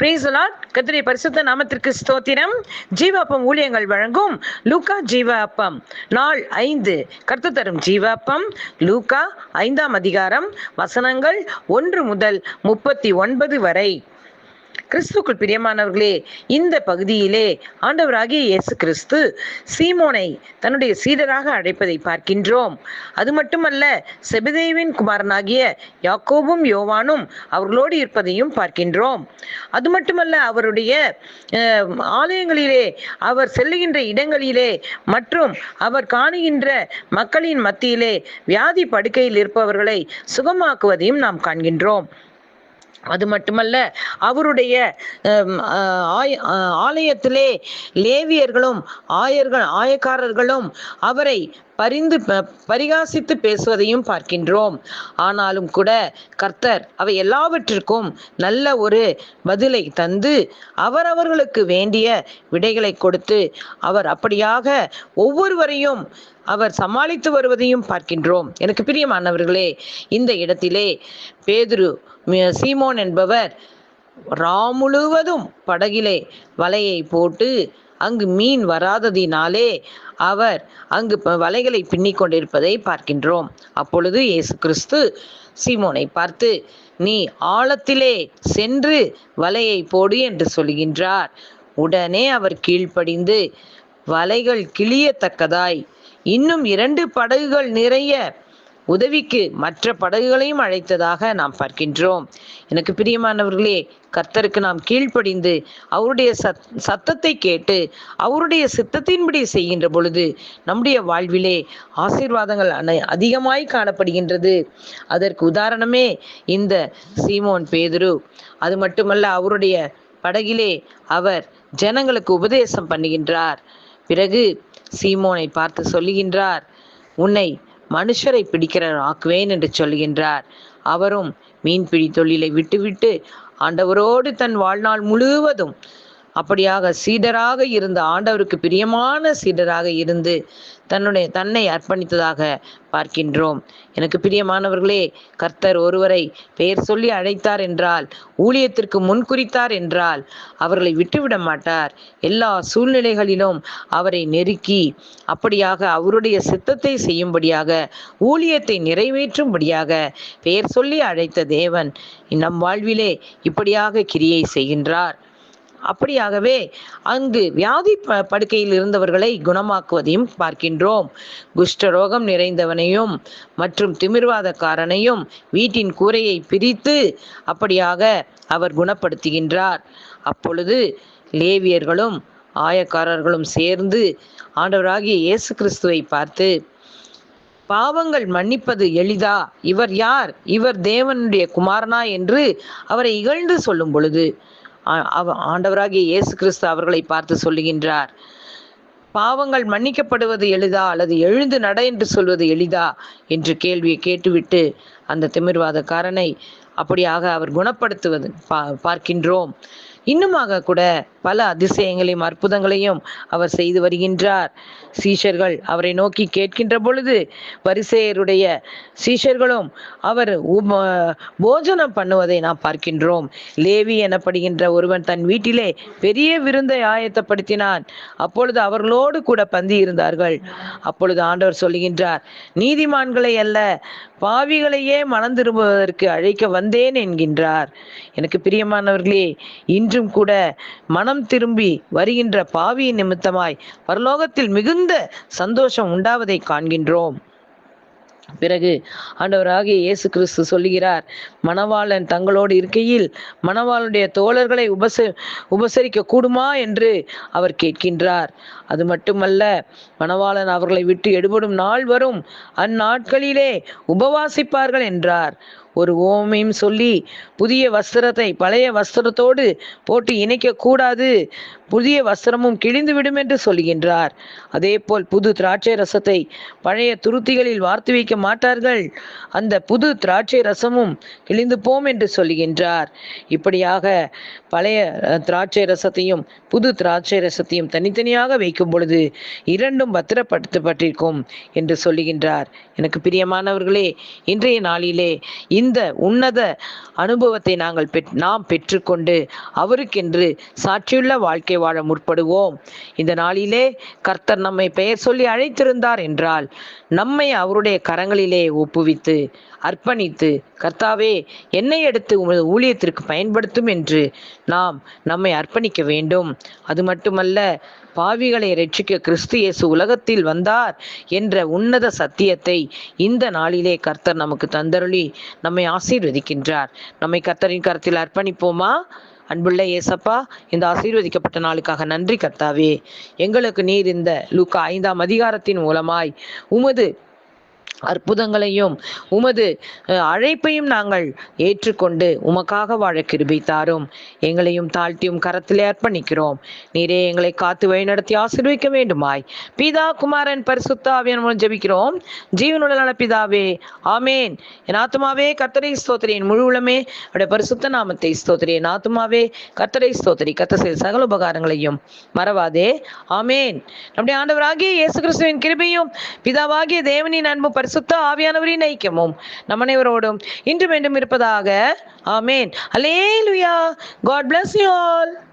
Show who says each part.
Speaker 1: பிரேசலாட் கத்திரி பரிசுத்த நாமத்திற்கு ஸ்தோத்திரம். ஜீவ அப்பம் ஊழியங்கள் வழங்கும் லூகா ஜீவ அப்பம் நாள் ஐந்து. கருத்து தரும் ஜீவ அப்பம் ஐந்தாம் அதிகாரம். வசனங்கள் ஒன்று முதல் முப்பத்தி ஒன்பது வரை. கிறிஸ்துக்குள் பிரியமானவர்களே இந்த பகுதியிலே ஆண்டவராகிய இயேசு கிறிஸ்து சீமோனை தன்னுடைய சீடராக அழைப்பதை பார்க்கின்றோம். அது மட்டுமல்ல செபதேவின் குமாரனாகிய யாக்கோபும் யோவானும் அவர்களோடு இருப்பதையும் பார்க்கின்றோம். அது மட்டுமல்ல அவருடைய அஹ், ஆலயங்களிலே அவர் செல்லுகின்ற இடங்களிலே மற்றும் அவர் காணுகின்ற மக்களின் மத்தியிலே வியாதி படுக்கையில் இருப்பவர்களை சுகமாக்குவதையும் நாம் காண்கின்றோம். அது மட்டுமல்ல அவருடைய ஆய- ஆலயத்திலே லேவியர்களும் ஆயர்கள் ஆயக்காரர்களும் அவரை பரிந்து ப- பரிகாசித்து பேசுவதையும் பார்க்கின்றோம். ஆனாலும் கூட கர்த்தர் அவை எல்லாவற்றிற்கும் நல்ல ஒரு பதிலை தந்து அவரவர்களுக்கு வேண்டிய விடைகளை கொடுத்து அவர் அப்படியாக ஒவ்வொருவரையும் அவர் சமாளித்து வருவதையும் பார்க்கின்றோம். எனக்கு பிரியமானவர்களே இந்த இடத்திலே பேதுரு சீமோன் என்பவர் ரா முழுவதும் படகிலே வலையை போட்டு அங்கு மீன் வராததினாலே அவர் அங்கு வலைகளை பின்னிக் கொண்டிருப்பதை பார்க்கின்றோம். அப்பொழுது இயேசு கிறிஸ்து சீமோனை பார்த்து நீ ஆழத்திலே சென்று வலையை போடு என்று சொல்கின்றார் உடனே அவர் கீழ்ப்படிந்து வலைகள் கிளியத்தக்கதாய் இன்னும் இரண்டு படகுகள் நிறைய உதவிக்கு மற்ற படகுகளையும் அழைத்ததாக நாம் பார்க்கின்றோம். எனக்கு பிரியமானவர்களே கர்த்தருக்கு நாம் கீழ்ப்படிந்து அவருடைய சத் சத்தத்தை கேட்டு அவருடைய சித்தத்தின்படி செய்கின்ற பொழுது நம்முடைய வாழ்விலே ஆசீர்வாதங்கள் அனை- அதிகமாய் காணப்படுகின்றது. அதற்கு உதாரணமே இந்த சீமோன் பேதுரு. அது மட்டுமல்ல அவருடைய படகிலே அவர் ஜனங்களுக்கு உபதேசம் பண்ணுகின்றார். பிறகு சீமோனை பார்த்து சொல்லுகின்றார் உன்னை மனுஷரை பிடிக்கிற ஆக்குவேன் என்று சொல்கின்றார். அவரும் மீன்பிடி தொழிலை விட்டுவிட்டு ஆண்டவரோடு தன் வாழ்நாள் முழுவதும் அப்படியாக சீடராக இருந்த ஆண்டவருக்கு பிரியமான சீடராக இருந்து தன்னுடைய தன்னை அர்ப்பணித்ததாக பார்க்கின்றோம். எனக்கு பிரியமானவர்களே கர்த்தர் ஒருவரை பெயர் சொல்லி அழைத்தார் என்றால் ஊழியத்திற்கு முன்குறித்தார் என்றால் அவர்களை விட்டுவிட மாட்டார். எல்லா சூழ்நிலைகளிலும் அவரை நெருக்கி அப்படியாக அவருடைய சித்தத்தை செய்யும்படியாக ஊழியத்தை நிறைவேற்றும்படியாக பெயர் சொல்லி அழைத்த தேவன் நம் வாழ்விலே இப்படியாக கிரியை செய்கின்றார். அப்படியாகவே அங்கு வியாதி ப படுக்கையில் இருந்தவர்களை குணமாக்குவதையும் பார்க்கின்றோம். குஷ்டரோகம் நிறைந்தவனையும் மற்றும் திமிர்வாதக்காரனையும் வீட்டின் கூரையை பிரித்து அப்படியாக அவர் குணப்படுத்துகின்றார். அப்பொழுது லேவியர்களும் ஆயக்காரர்களும் சேர்ந்து ஆண்டவராகிய இயேசு கிறிஸ்துவை பார்த்து பாவங்கள் மன்னிப்பது எளிதா? இவர் யார்? இவர் தேவனுடைய குமாரனா? என்று அவரை இகழ்ந்து சொல்லும் பொழுது ஆண்டவராகிய இயேசு கிறிஸ்து அவர்களை பார்த்து சொல்லுகின்றார் பாவங்கள் மன்னிக்கப்படுவது எளிதா அல்லது எழுந்து நட என்று சொல்வது எளிதா? என்று கேள்வியை கேட்டுவிட்டு அந்த திமிர்வாதக்காரனை அப்படியாக அவர் குணப்படுத்துவது பா பார்க்கின்றோம். இன்னுமாக கூட பல அதிசயங்களையும் அற்புதங்களையும் அவர் செய்து வருகின்றார். சீஷர்கள் அவரை நோக்கி கேட்கின்ற பொழுது வரிசையருடைய சீஷர்களும் அவர் போஜனம் பண்ணுவதை நாம் பார்க்கின்றோம். லேவி எனப்படுகின்ற ஒருவன் தன் வீட்டிலே பெரிய விருந்தை ஆயத்தப்படுத்தினான். அப்பொழுது அவர்களோடு கூட பந்தி இருந்தார்கள். அப்பொழுது ஆண்டவர் சொல்லுகின்றார் நீதிமான்களை அல்ல பாவிகளையே மனம் திரும்புவதற்கு அழைக்க வந்தேன் என்கின்றார். எனக்கு பிரியமானவர்களே இன்றும் கூட மன மனம் திரும்பி வருகின்ற பாவியின் நிமித்தமாய் பரலோகத்தில் மிகுந்த சந்தோஷம் உண்டாவதை காண்கின்றோம். பிறகு ஆண்டவராகிய இயேசு கிறிஸ்து சொல்லுகிறார் மணவாளன் தங்களோடு இருக்கையில் மணவாளனுடைய தோழர்களை உபச உபசரிக்க கூடுமா? என்று அவர் கேட்கின்றார். அது மட்டுமல்ல மணவாளன் அவர்களை விட்டு எடுபடும் நாள் வரும். அந்நாட்களிலே உபவாசிப்பார்கள் என்றார். ஒரு ஓமையும் சொல்லி புதிய வஸ்திரத்தை பழைய வஸ்திரத்தோடு போட்டு இணைக்க கூடாது புதிய வஸ்திரமும் கிழிந்து விடும் என்று சொல்கின்றார். அதேபோல் புது திராட்சை ரசத்தை பழைய துருத்திகளில் வார்த்து வைக்க மாட்டார்கள். அந்த புது திராட்சை ரசமும் கிழிந்து போம் என்று சொல்லுகின்றார் இப்படியாக பழைய திராட்சை ரசத்தையும் புது திராட்சை ரசத்தையும் தனித்தனியாக வைக்கும் பொழுது இரண்டும் பத்திரப்படுத்தப்பட்டிருக்கும் என்று சொல்லுகின்றார் எனக்கு பிரியமானவர்களே இன்றைய நாளிலே இந்த இந்த உன்னத அனுபவத்தை நாங்கள் பெற் நாம் பெற்றுக்கொண்டு அவருக்கென்று சாட்சியுள்ள வாழ்க்கை வாழ முற்படுவோம். இந்த நாளிலே கர்த்தர் நம்மை பெயர் சொல்லி அழைத்திருந்தார் என்றால் நம்மை அவருடைய கரங்களிலே ஒப்புவித்து அர்ப்பணித்து கர்த்தாவே என்னை எடுத்து உமது ஊழியத்திற்கு பயன்படுத்தும் என்று நாம் நம்மை அர்ப்பணிக்க வேண்டும். அது மட்டுமல்ல பாவிகளை ரட்சிக்க கிறிஸ்து இயேசு உலகத்தில் வந்தார் என்ற உன்னத சத்தியத்தை இந்த நாளிலே கர்த்தர் நமக்கு தந்தருளி நம்மை ஆசீர்வதிக்கின்றார். நம்மை கர்த்தரின் கருத்தில் அர்ப்பணிப்போமா? அன்புள்ள ஏசப்பா இந்த ஆசீர்வதிக்கப்பட்ட நாளுக்காக நன்றி கர்த்தாவே. எங்களுக்கு நீர் இந்த லூக்கா ஐந்தாம் அதிகாரத்தின் மூலமாய் உமது அற்புதங்களையும் உமது அழைப்பையும் நாங்கள் ஏற்றுக்கொண்டு உமக்காக வாழ கிருபை தாரும். எங்களையும் தாழ்த்தியும் கரத்திலே அர்ப்பணிக்கிறோம். நீரே எங்களை காத்து வழிநடத்தி ஆசீர்வதிக்க வேண்டுமாய். பிதா குமாரன் பரிசுத்தாவியன் மூலம் ஜெபிக்கிறோம். ஜீவனுள்ள நல பிதாவே ஆமேன். என் ஆத்மாவே கர்த்தரை ஸ்தோத்திரியின் முழு உளமே அவருடைய பரிசுத்த நாமத்தை ஸ்தோத்திரி. என் கர்த்தரை ஸ்தோத்திரி. கத்த செய்த சகல உபகாரங்களையும் மறவாதே. ஆமேன். நம்முடைய ஆண்டவராகிய இயேசு கிறிஸ்துவின் கிருபையும் பிதாவாகிய தேவனின் அன்பு பரிசுத்த ஆவியானவரின் ஐக்கியமும் நம் அனைவரோடும் இன்று மீண்டும் இருப்பதாக. Amen. Hallelujah God bless you all